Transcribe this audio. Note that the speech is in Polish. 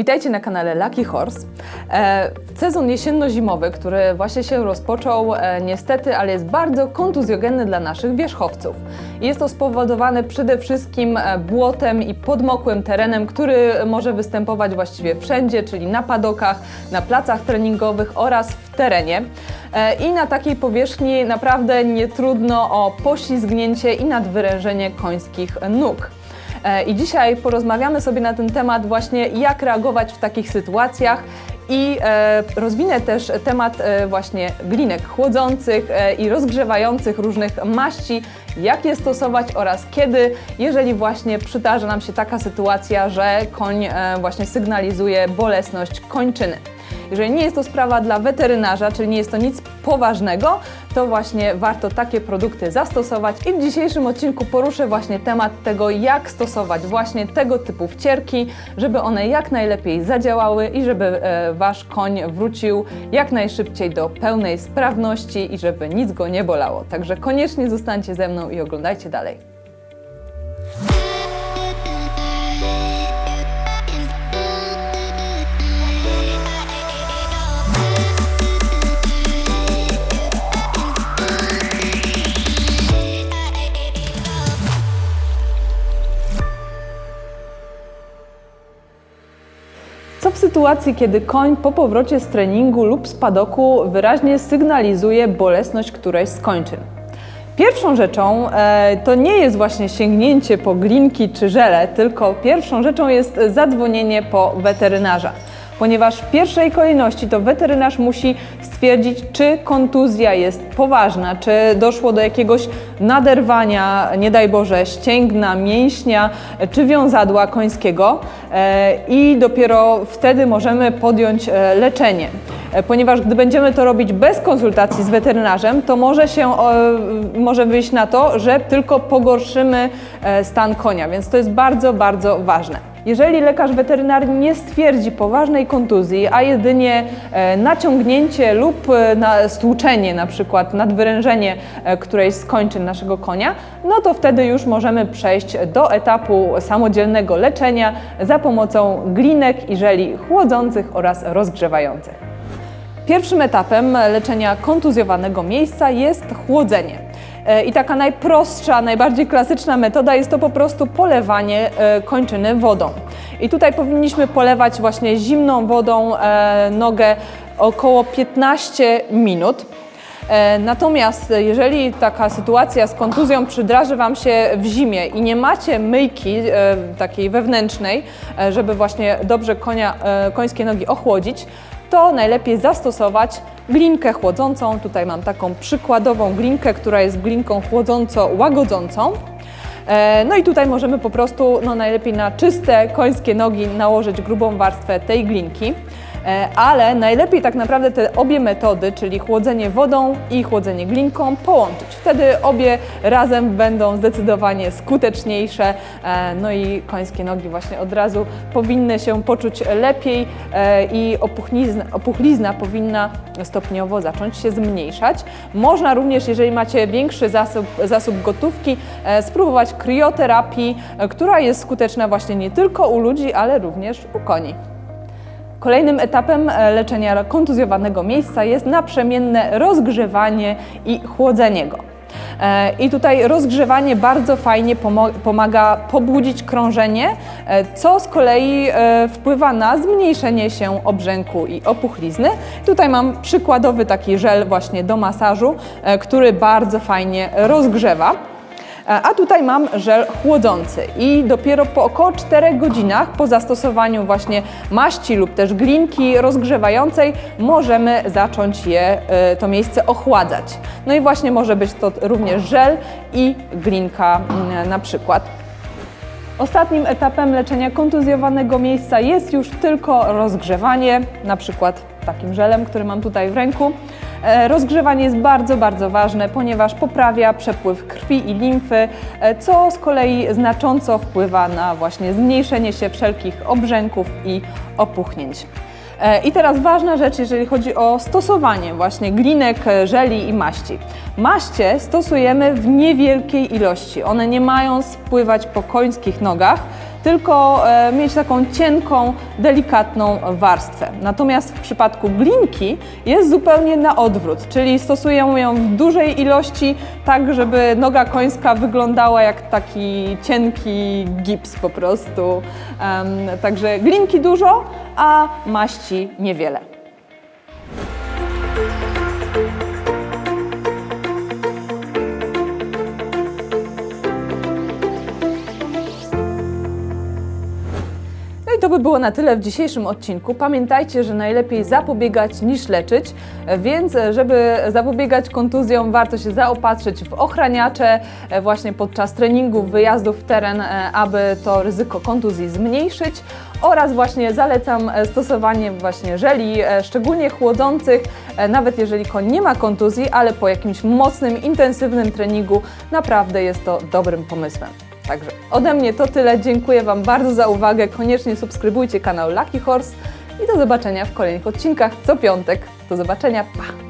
Witajcie na kanale Lucky Horse. E, sezon jesienno-zimowy, który właśnie się rozpoczął, e, niestety, ale jest bardzo kontuzjogenny dla naszych wierzchowców. Jest to spowodowane przede wszystkim e, błotem i podmokłym terenem, który może występować właściwie wszędzie, czyli na padokach, na placach treningowych oraz w terenie. I na takiej powierzchni naprawdę nie trudno o poślizgnięcie i nadwyrężenie końskich nóg. E, I dzisiaj porozmawiamy sobie na ten temat właśnie, jak reagować w takich sytuacjach i e, rozwinę też temat e, właśnie glinek chłodzących e, i rozgrzewających różnych maści, jak je stosować oraz kiedy, jeżeli właśnie przydarza nam się taka sytuacja, że koń e, właśnie sygnalizuje bolesność kończyny. Jeżeli nie jest to sprawa dla weterynarza, czyli nie jest to nic poważnego, to właśnie warto takie produkty zastosować i w dzisiejszym odcinku poruszę właśnie temat tego, jak stosować właśnie tego typu wcierki, żeby one jak najlepiej zadziałały i żeby e, Wasz koń wrócił jak najszybciej do pełnej sprawności i żeby nic go nie bolało. Także koniecznie zostańcie ze mną i oglądajcie dalej. Sytuacji, kiedy koń po powrocie z treningu lub z padoku wyraźnie sygnalizuje bolesność którejś z kończyn? Pierwszą rzeczą e, to nie jest właśnie sięgnięcie po glinki czy żele, tylko pierwszą rzeczą jest zadzwonienie po weterynarza. Ponieważ w pierwszej kolejności to weterynarz musi stwierdzić, czy kontuzja jest poważna, czy doszło do jakiegoś naderwania, nie daj Boże, ścięgna, mięśnia czy wiązadła końskiego e, i dopiero wtedy możemy podjąć e, leczenie. E, Ponieważ gdy będziemy to robić bez konsultacji z weterynarzem, to może się e, może wyjść na to, że tylko pogorszymy e, stan konia, więc to jest bardzo, bardzo ważne. Jeżeli lekarz weterynarii nie stwierdzi poważnej kontuzji, a jedynie naciągnięcie lub stłuczenie, na przykład nadwyrężenie którejś z naszego konia, no to wtedy już możemy przejść do etapu samodzielnego leczenia za pomocą glinek i żeli chłodzących oraz rozgrzewających. Pierwszym etapem leczenia kontuzjowanego miejsca jest chłodzenie. E, I taka najprostsza, najbardziej klasyczna metoda jest to po prostu polewanie e, kończyny wodą. I tutaj powinniśmy polewać właśnie zimną wodą e, nogę około 15 minut. Natomiast jeżeli taka sytuacja z kontuzją przydarzy Wam się w zimie i nie macie myjki takiej wewnętrznej, żeby właśnie dobrze konia, końskie nogi ochłodzić, to najlepiej zastosować glinkę chłodzącą. Tutaj mam taką przykładową glinkę, która jest glinką chłodząco-łagodzącą. E, No i tutaj możemy po prostu no najlepiej na czyste końskie nogi nałożyć grubą warstwę tej glinki. E, Ale najlepiej tak naprawdę te obie metody, czyli chłodzenie wodą i chłodzenie glinką, połączyć. Wtedy obie razem będą zdecydowanie skuteczniejsze. e, No i końskie nogi właśnie od razu powinny się poczuć lepiej e, i opuchlizna, opuchlizna powinna stopniowo zacząć się zmniejszać. Można również, jeżeli macie większy zasób, zasób gotówki, spróbować krioterapii, która jest skuteczna właśnie nie tylko u ludzi, ale również u koni. Kolejnym etapem e, leczenia kontuzjowanego miejsca jest naprzemienne rozgrzewanie i chłodzenie go. E, I tutaj rozgrzewanie bardzo fajnie pomaga pobudzić krążenie, e, co z kolei wpływa na zmniejszenie się obrzęku i opuchlizny. Tutaj mam przykładowy taki żel właśnie do masażu, który bardzo fajnie rozgrzewa. E, A tutaj mam żel chłodzący i dopiero po około 4 godzinach po zastosowaniu właśnie maści lub też glinki rozgrzewającej możemy zacząć je, e, to miejsce ochładzać. No i właśnie może być to również żel i glinka mm, na przykład. Ostatnim etapem leczenia kontuzjowanego miejsca jest już tylko rozgrzewanie, na przykład takim żelem, który mam tutaj w ręku. E, Rozgrzewanie jest bardzo, bardzo ważne, ponieważ poprawia przepływ krwi i limfy, e, co z kolei znacząco wpływa na właśnie zmniejszenie się wszelkich obrzęków i opuchnięć. E, I teraz ważna rzecz, jeżeli chodzi o stosowanie właśnie glinek, żeli i maści. Maście stosujemy w niewielkiej ilości. One nie mają spływać po końskich nogach, tylko e, mieć taką cienką, delikatną warstwę. Natomiast w przypadku glinki jest zupełnie na odwrót, czyli stosujemy ją w dużej ilości, tak żeby noga końska wyglądała jak taki cienki gips po prostu. Także glinki dużo, a maści niewiele. By było na tyle w dzisiejszym odcinku. Pamiętajcie, że najlepiej zapobiegać niż leczyć, więc e, żeby zapobiegać kontuzjom, warto się zaopatrzyć w ochraniacze e, właśnie podczas treningów, wyjazdów w teren, e, aby to ryzyko kontuzji zmniejszyć. Oraz właśnie zalecam stosowanie właśnie żeli, szczególnie chłodzących, nawet jeżeli koń nie ma kontuzji, ale po jakimś mocnym, intensywnym treningu naprawdę jest to dobrym pomysłem. Także ode mnie to tyle. Dziękuję Wam bardzo za uwagę. Koniecznie subskrybujcie kanał Lucky Horse i do zobaczenia w kolejnych odcinkach co piątek. Do zobaczenia. Pa!